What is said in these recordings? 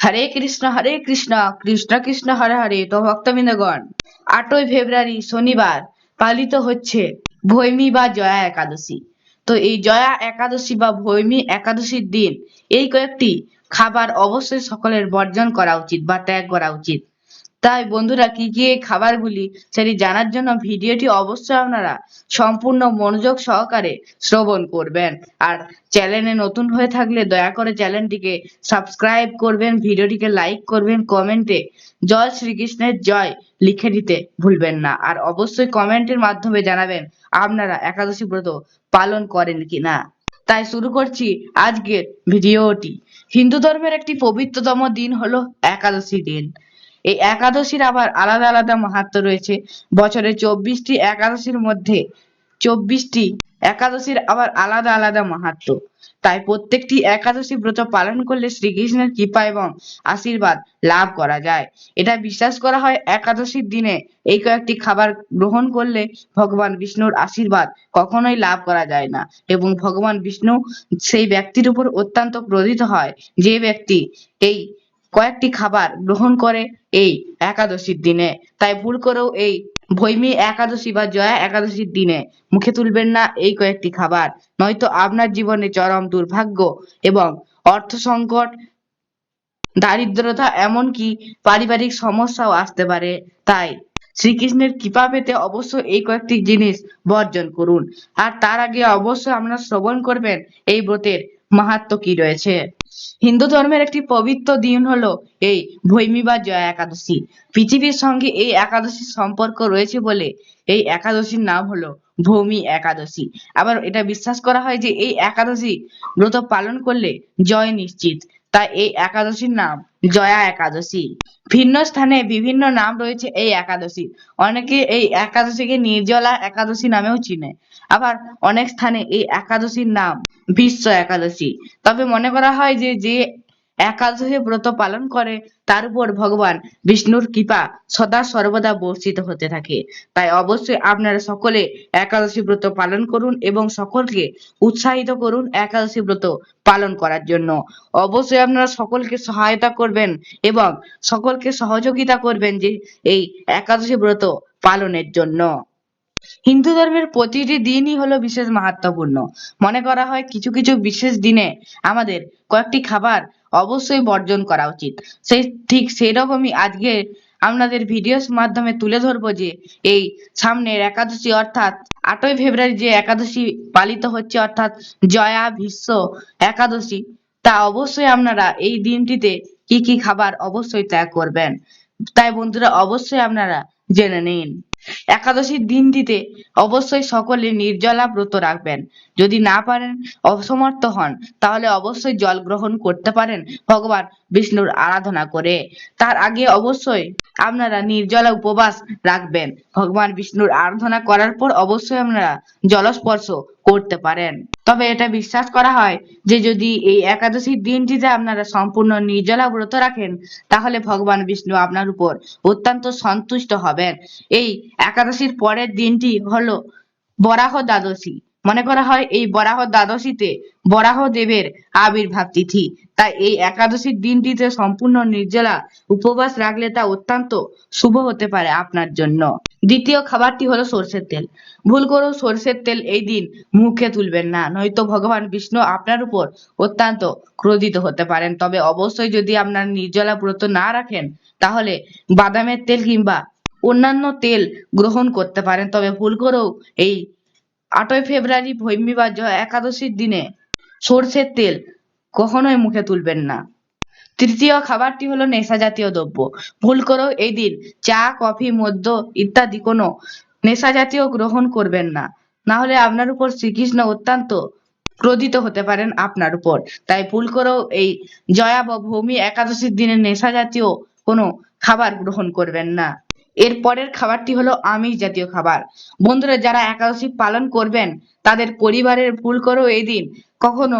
হরে কৃষ্ণ হরে কৃষ্ণ কৃষ্ণ কৃষ্ণ, হরে হরে, তো ভক্তবৃন্দগণ, আটই ফেব্রুয়ারি শনিবার পালিত হচ্ছে ভৈমি বা জয়া একাদশী। তো এই জয়া একাদশী বা ভৈমি একাদশীর দিন এই কয়েকটি খাবার অবশ্যই সকলের বর্জন করা উচিত বা ত্যাগ করা উচিত। তাই বন্ধুরা কি কি এই খাবারগুলি সেটি জানার জন্য ভিডিওটি অবশ্যই আপনারা সম্পূর্ণ মনোযোগ সহকারে শ্রবণ করবেন। আর চ্যানেলে নতুন হয়ে থাকলে দয়া করে চ্যানেলটিকে সাবস্ক্রাইব করবেন, ভিডিওটিকে লাইক করবেন, কমেন্টে জয় শ্রীকৃষ্ণের জয় লিখে দিতে ভুলবেন না। আর অবশ্যই কমেন্টের মাধ্যমে জানাবেন আপনারা একাদশী ব্রত পালন করেন কিনা। তাই শুরু করছি আজকের ভিডিওটি। হিন্দু ধর্মের একটি পবিত্রতম দিন হলো একাদশী দিন। এই একাদশীর আবার আলাদা আলাদা মাহাত্ম্য রয়েছে। বছরে চব্বিশটি একাদশীর মধ্যে চব্বিশটি একাদশীর আবার আলাদা আলাদা মাহাত্ম্য তাই প্রত্যেকটি একাদশী ব্রত পালন করলে শ্রীকৃষ্ণের কৃপা এবং আশীর্বাদ লাভ করা যায়। এটা বিশ্বাস করা হয় একাদশীর দিনে এই কয়েকটি খাবার গ্রহণ করলে ভগবান বিষ্ণুর আশীর্বাদ কখনোই লাভ করা যায় না এবং ভগবান বিষ্ণু সেই ব্যক্তির উপর অত্যন্ত ক্রোধিত হয়। যে ব্যক্তি এই কয়েকটি খাবার গ্রহণ করে এই একাদশীর দিনে। তাই ভুল করেও এই ভৈমী একাদশী বা জয়া একাদশীর দিনে মুখে তুলবেন না এই কয়েকটি খাবার। নয়তো আপনার জীবনে চরম দুর্ভাগ্য এবং অর্থ সংকট, দারিদ্রতা এমনকি পারিবারিক সমস্যাও আসতে পারে। তাই শ্রীকৃষ্ণের কৃপা পেতে অবশ্যই এই কয়েকটি জিনিস বর্জন করুন। আর তার আগে অবশ্যই আপনারা শ্রবণ করবেন এই ব্রতের মাহাত্ম্য কি রয়েছে। হিন্দু ধর্মের একটি পবিত্র দিন হলো এই ভৈমী বা জয়া একাদশী। পৃথিবীর সঙ্গে এই একাদশীর সম্পর্ক রয়েছে বলে এই একাদশীর নাম হলো ভৌমি একাদশী। আবার এটা বিশ্বাস করা হয় যে এই একাদশী ব্রত পালন করলে জয় নিশ্চিত। তাই এই একাদশীর নাম জয়া একাদশী। ভিন্ন স্থানে বিভিন্ন নাম রয়েছে এই একাদশী। অনেকে এই একাদশীকে নির্জলা একাদশী নামেও চিনে। আবার অনেক স্থানে এই একাদশীর নাম বিশ্ব একাদশী। তবে মনে করা হয় যে যে একাদশী ব্রত পালন করে, তার উপর ভগবান বিষ্ণুর কৃপা সদা সর্বদা বর্ষিত হতে থাকে। তাই অবশ্যই আপনারা সকলে একাদশী ব্রত পালন করুন এবং সকলকে উৎসাহিত করুন একাদশী ব্রত পালন করার জন্য। অবশ্যই আপনারা সকলকে সহায়তা করবেন এবং সকলকে সহযোগিতা করবেন যে, এই একাদশী ব্রত পালনের জন্য। হিন্দু ধর্মের প্রতিটি দিনই হলো বিশেষ মাহাত্ম্যপূর্ণ। মনে করা হয় কিছু কিছু বিশেষ দিনে আমাদের কয়েকটি খাবার অবশ্যই বর্জন করা উচিত। সেই ঠিক সেই রকমই আজকে আপনাদের ভিডিওর মাধ্যমে তুলে ধরবো যে এই সামনের একাদশী অর্থাৎ আটই ফেব্রুয়ারি যে একাদশী পালিত হচ্ছে অর্থাৎ জয়া ভীষ্ম একাদশী, তা অবশ্যই আপনারা এই দিনটিতে কি কি খাবার অবশ্যই ত্যাগ করবেন। তাই বন্ধুরা, অবশ্যই আপনারা জেনে নিন। একাদশীর দিনটিতে অবশ্যই সকলে নির্জলা ব্রত রাখবেন। যদি না পারেন, অসমর্থ হন, তাহলে অবশ্যই জল গ্রহণ করতে পারেন ভগবান বিষ্ণুর আরাধনা করে। তার আগে অবশ্যই আপনারা নির্জলা উপবাস রাখবেন। ভগবান বিষ্ণুর আরাধনা করার পর অবশ্যই আপনারা জলস্পর্শ করতে পারেন। তবে এটা বিশ্বাস করা হয় যে যদি এই একাদশীর দিনটিতে আপনারা সম্পূর্ণ নির্জলা ব্রত রাখেন, তাহলে ভগবান বিষ্ণু আপনার উপর অত্যন্ত সন্তুষ্ট হবেন। এই একাদশীর পরের দিনটি হলো বরাহ দ্বাদশী। মনে করা হয় এই বরাহ দ্বাদশীতে বরাহ দেবের আবির্ভাব তিথি। তাই এই একাদশীর দিনটিতে সম্পূর্ণ নির্জলা উপবাস রাখলে তা অত্যন্ত শুভ হতে পারে আপনার জন্য। দ্বিতীয় খাবারটি হলো সর্ষের তেল। ভুল করেও সর্ষের তেল এই দিন মুখে তুলবেন না, নয়তো ভগবান বিষ্ণু আপনার উপর অত্যন্ত ক্রোধিত হতে পারেন। তবে অবশ্যই যদি আপনার নির্জলা ব্রত না রাখেন, তাহলে বাদামের তেল কিংবা অন্যান্য তেল গ্রহণ করতে পারেন। তবে ভুল করেও এই আটই ফেব্রুয়ারি ভৈমী বা একাদশীর দিনে সর্ষের তেল কখনোই মুখে তুলবেন না। তৃতীয় খাবারটি হলো নেশা জাতীয় দ্রব্য। ভুল করেও এই দিন চা, কফি, মদ্য ইত্যাদি কোনো নেশা জাতীয় গ্রহণ করবেন না। না হলে আপনার উপর শ্রীকৃষ্ণ অত্যন্ত ক্রোধিত হতে পারেন আপনার উপর। তাই ভুল করেও এই জয়া বা ভূমি একাদশীর দিনে নেশা জাতীয় কোনো খাবার গ্রহণ করবেন না। এর পরের খাবারটি হলো আমিষ জাতীয় খাবার। বন্ধুরা, যারা একাদশী পালন করবেন, তাদের পরিবারের ভুল করেও এই দিন কখনো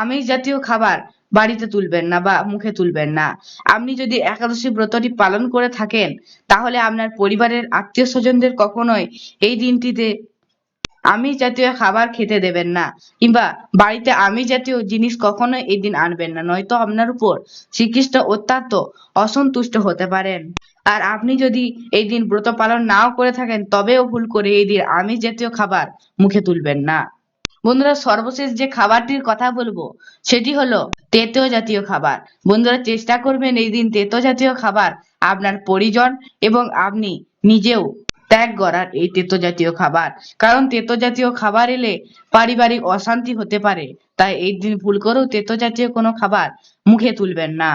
আমিষ জাতীয় খাবার বাড়িতে তুলবেন না বা মুখে তুলবেন না। আপনি যদি একাদশী ব্রতটি পালন করে থাকেন, তাহলে আপনার পরিবারের আত্মীয় স্বজনদের কখনোই এই দিনটিতে আমিষ জাতীয় খাবার খেতে দেবেন না। কিংবা বাড়িতে আমিষ জাতীয় জিনিস কখনো এই দিন আনবেন না, নয়তো আপনার উপর শ্রীকৃষ্ণ অত্যন্ত অসন্তুষ্ট হতে পারেন। আর আপনি যদি এই দিন ব্রত পালন নাও করে থাকেন, তবেও ভুল করে এই দিন আমিষ জাতীয় খাবার মুখে তুলবেন না। বন্ধুরা সর্বশেষ যে খাবারটির কথা বলব, সেটি হলো তেতো জাতীয় খাবার। বন্ধুরা চেষ্টা করবেন এই দিন তেতো জাতীয় খাবার আপনার পরিজন এবং আপনি নিজেও ত্যাগ করার এই তেতো জাতীয় খাবার। কারণ তেতো জাতীয় খাবার এলে পারিবারিক অশান্তি হতে পারে। তাই এই দিন ভুল করেও তেতো জাতীয় কোনো খাবার মুখে তুলবেন না।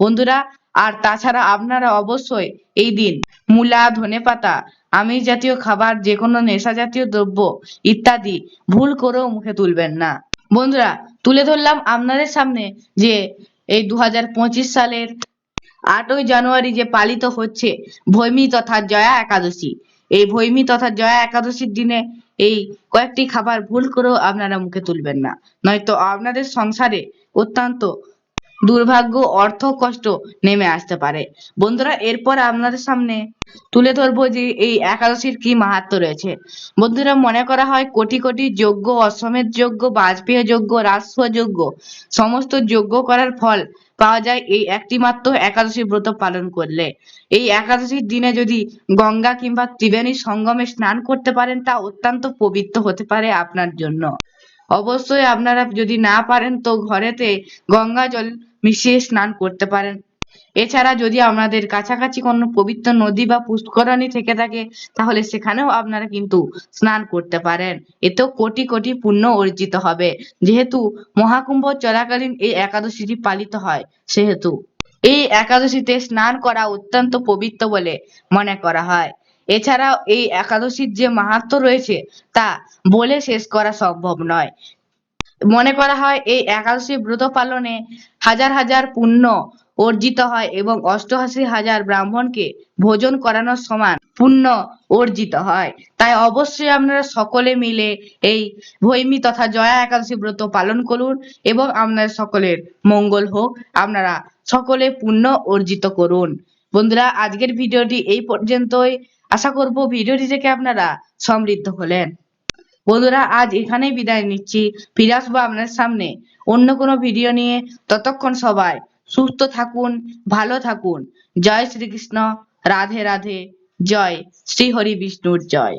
বন্ধুরা আর তাছাড়া আপনারা অবশ্যই এই দিন মূলা, ধনেপাতা, আমিষ জাতীয় খাবার যে কোনো নেশা জাতীয় দ্রব্য ইত্যাদি ভুল করেও মুখে তুলবেন না। বন্ধুরা, তুলে ধরলাম আপনাদের সামনে যে এই দু হাজার পঁচিশ সালের আটই জানুয়ারি যে পালিত হচ্ছে ভৈমী তথা জয়া একাদশী। এই ভৈমী তথা জয়া একাদশীর দিনে এই কয়েকটি খাবার ভুল করেও আপনারা মুখে তুলবেন না। নয়তো আপনাদের সংসারে অত্যন্ত দুর্ভাগ্য, অর্থ কষ্ট নেমে আসতে পারে। বন্ধুরা, এরপর আপনাদের সামনে তুলে ধরবো যে এই একাদশীর কি মাহাত্ম্য রয়েছে। বন্ধুরা, মনে করা হয় কোটি কোটি যজ্ঞ অশ্বমেধ যজ্ঞ বাজপেয় যজ্ঞ রাজস্ব যজ্ঞ সমস্ত যজ্ঞ করার ফল পাওয়া যায় এই একটি মাত্র একাদশী ব্রত পালন করলে। এই একাদশীর দিনে যদি গঙ্গা কিংবা ত্রিবেণী সঙ্গমে স্নান করতে পারেন, তা অত্যন্ত পবিত্র হতে পারে আপনার জন্য। অবশ্যই আপনারা যদি না পারেন, তো ঘরেতে গঙ্গা জল মিশিয়ে স্নান করতে পারেন। এছাড়া যদি আপনাদের কাছাকাছি কোনো পবিত্র নদী বা পুষ্করণী থেকে থাকে, তাহলে সেখানেও আপনারা কিন্তু স্নান করতে পারেন। এতেও কোটি কোটি পুণ্য অর্জিত হবে। যেহেতু মহাকুম্ভ চলাকালীন এই একাদশীটি পালিত হয়, সেহেতু এই একাদশীতে স্নান করা অত্যন্ত পবিত্র বলে মনে করা হয়। এছাড়াও এই একাদশীর যে মাহাত্ম্য রয়েছে, তা বলে শেষ করা সম্ভব নয়। মনে করা হয় এই একাদশী ব্রত পালনে হাজার হাজার পুণ্য অর্জিত হয় এবং অষ্টআশি হাজার ব্রাহ্মণকে ভোজন করানোর সমান পুণ্য অর্জিত হয়। তাই অবশ্যই আপনারা সকলে মিলে এই ভৈমী তথা জয়া একাদশী ব্রত পালন করুন এবং আপনার সকলের মঙ্গল হোক। আপনারা সকলে পুণ্য অর্জিত করুন। বন্ধুরা, আজকের ভিডিওটি এই পর্যন্তই। আশা করব ভিডিওটি থেকে আপনারা সমৃদ্ধ হলেন। বন্ধুরা, আজ এখানেই বিদায় নিচ্ছি। ফিরে আসব আপনার সামনে অন্য কোনো ভিডিও নিয়ে। ততক্ষণ সবাই সুস্থ থাকুন, ভালো থাকুন। জয় শ্রীকৃষ্ণ। রাধে রাধে। জয় শ্রী হরি বিষ্ণুর জয়।